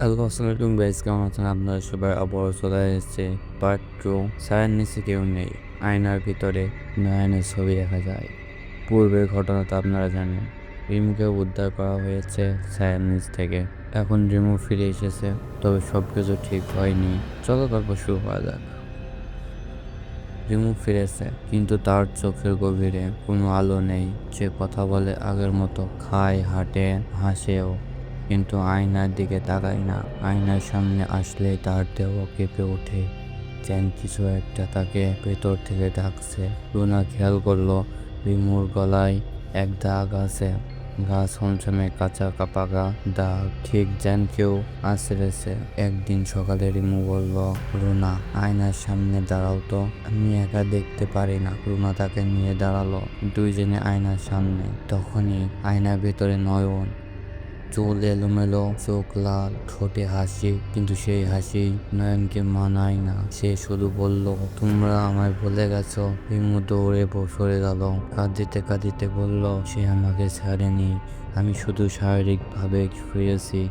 Hello আসসালামাইকুম guys কেমন আছেন আপনারা সবাই আবার চলে এসেছে পার্ট টু ছায়ার নিচে কেউ নেই আয়নার ভিতরে নয়নের ছবি দেখা যায় পূর্বের ঘটনা তো আপনারা জানেন রিমুকে উদ্ধার করা হয়েছে ছায়ার নিচ থেকে এখন রিমু ফিরে এসেছে তবে সব কিছু ঠিক হয়নি চলো গল্প শুরু করা যাক রিমু ফিরেছে কিন্তু তার চোখের গভীরে কোনো আলো নেই। সে কথা বলে আগের মতো খায়, হাঁটে, হাসেও। কিন্তু আয়নার দিকে তাকাই না। আয়নার সামনে আসলেই তার দেহ কেঁপে ওঠে। যেন কিছু একটা তাকে ভেতর থেকে ডাকছে। রুনা খেয়াল করল, রিমুর গলায় এক দাগ আছে। গা ছমছমে কাঁচা পাকা দাগ। ঠিক যেন কেউ আছড়েছে একদিন সকালে রিমু বলল, রুনা, আয়নার সামনে দাঁড়াও তো। আমি একা দেখতে পারি না। রুনা তাকে নিয়ে দাঁড়াল। দুইজনে আয়নার সামনে। তখনই আয়নার ভেতরে নয়ন চুল এলোমেলো, চোখ লাল, ঠোঁটে হাসি, কিন্তু সেই হাসি নয়নকে মানায় না। সে শুধু বলল, তোমরা আমায় বলে গেছো। হিমু দৌড়ে সরে গেল। কাঁদিতে কাঁদিতে বলল, সে আমাকে ছাড়েনি। আমি শুধু শারীরিকভাবে ফিরেছি।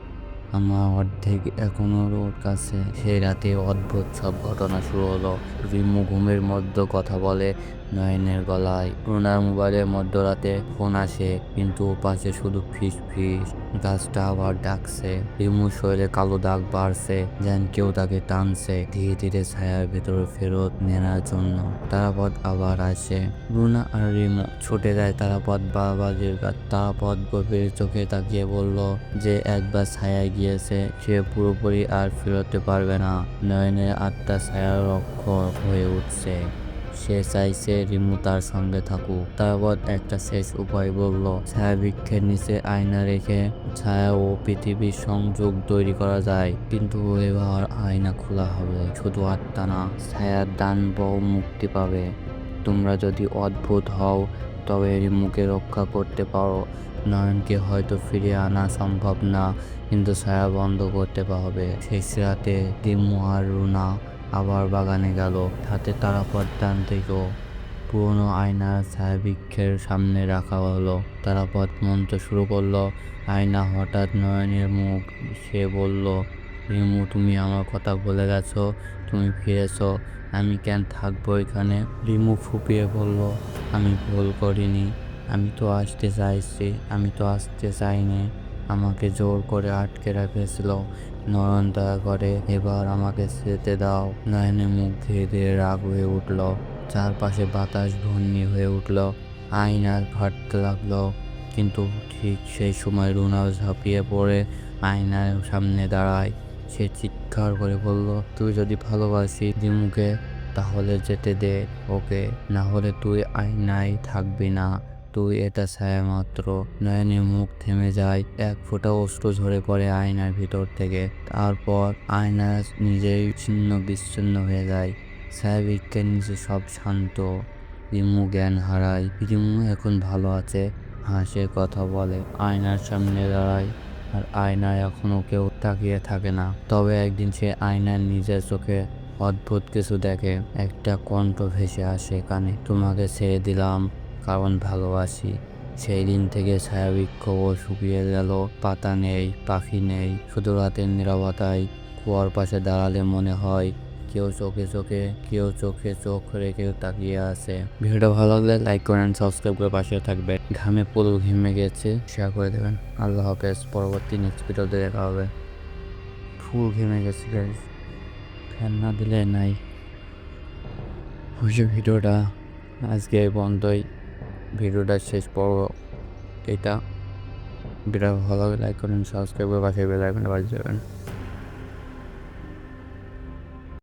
আমার অর্ধেক এখনও ওর কাছে। সেই রাতে অদ্ভুত সব ঘটনা শুরু হলো। রিমু ঘুমের মধ্যে কথা বলে নয়নের গলায়। রুনার মোবাইলের মধ্যরাতে ফোন আসে, কিন্তু পাশে শুধু ফিস ফিস। গাছটা আবার ডাকছে। রিমুর শরীরে কালো দাগ বাড়ছে, যেন কেউ তাকে টানছে। ধীরে ধীরে ছায়ার ভেতরে ফেরত নেওয়ার জন্য তারাপথ আবার আসে। রুনা আর রিমু ছুটে যায় তারাপথ বাবাজির গাছ তারাপথ গভীর চোখে তাকিয়ে বলল যে, একবার ছায়ায় গিয়েছে সে পুরোপুরি আর ফেরোতে পারবে না। নয়নের আত্মা ছায়ার রক্ষক হয়ে উঠছে। সে চাইছে রিমু তার সঙ্গে থাকুক। তারপর একটা শেষ উপায় বলল ছায়া বৃক্ষের নিচে আয়না রেখে ছায়া ও পৃথিবীর সংযোগ তৈরি করা যায়। কিন্তু এবার আয়না খোলা হবে। শুধু আত্মা না ছায়ার দান মুক্তি পাবে। তোমরা যদি অদ্ভুত হও তবে এর মুখে রক্ষা করতে পারো, নয়নকে হয়তো ফিরে আনা সম্ভব না। কিন্তু ছায়া বন্ধ করতে পারবে। শেষ রাতে রিমু আর রুনা আবার বাগানে গেল। হাতে তারাপথ টানতে থেকেও পুরনো আয়নার ছায়াবৃক্ষের সামনে রাখা হলো। তারাপথ মন্ত্র শুরু করল। আয়না হঠাৎ নয়নের মুখ, সে বলল, রিমু, তুমি আমার কথা বলে গেছো। তুমি ফিরেছো, আমি কেন থাকব এখানে? রিমু ফুপিয়ে বলল, আমি ভুল করিনি, আমি তো আসতে চাইছি, আমি তো আসতে চাইনি। আমাকে জোর করে আটকে রেখেছিল। নয়ন দয়া করে এবার আমাকে যেতে দাও। নয়নের মুখ ধীরে ধীরে রাগ হয়ে উঠল। চারপাশে বাতাস ঘূর্ণি হয়ে উঠল। আয়নার ফাটতে লাগল। কিন্তু ঠিক সেই সময় রুনাও ঝাঁপিয়ে পড়ে আয়নার সামনে দাঁড়ায়। সে চিৎকার করে বলল, তুই যদি ভালোবাসি দিমুকে তাহলে যেতে দে ওকে। না হলে তুই আয়নায় থাকবি না। তুই এটা ছায়া মাত্র। নয়নের মুখ থেমে যায়, এক ফোঁটা অশ্রু ঝরে পড়ে আয়নার ভিতর থেকে। তারপর আয়না নিজেই ছিন্ন বিচ্ছিন্ন হয়ে যায়। ছায়া বিজ্ঞান নিচে সব শান্ত। রিমু জ্ঞান হারায়। রিমু এখন ভালো আছে। হাসে, কথা বলে। আয়নার সামনে দাঁড়ায়। আর আয়নায় এখনও কেউ তাকিয়ে থাকে না। তবে একদিন সে আয়নার নিজের চোখে অদ্ভুত কিছু দেখে, একটা কণ্ঠ ভেসে আসে কানে। তোমাকে ছেড়ে দিলাম, কারণ ভালোবাসি। সেই দিন থেকে ছায়াবৃক্ষও শুকিয়ে গেল। পাতা নেই, পাখি নেই, শুধু রাতের নিরবতায় কুয়ার পাশে দাঁড়ালে মনে হয় কেউ চোখে চোখে কেউ চোখে চোখ রেখে তাকিয়ে আছে। ভিডিওটা ভালো লাগলে লাইক করেন সাবস্ক্রাইব করে পাশে থাকবে। ঘামে পুরো ঘেমে গেছে। শেয়ার করে দেবেন। আল্লাহ হাফেজ। পরবর্তী নেক্সট ভিডিওতে দেখা হবে। ফুল ঘেমে গেছে গাইজ ফ্যান না দিলে নাই। অবশ্য ভিডিওটা আজকে বন্ধই ভিডিওটা শেষ পর্ব এটা। ভিডিও ভালো লাগে লাইক করেন সাবস্ক্রাইব করে পাশে বেল আইকনটা বাজিয়ে দেবেন।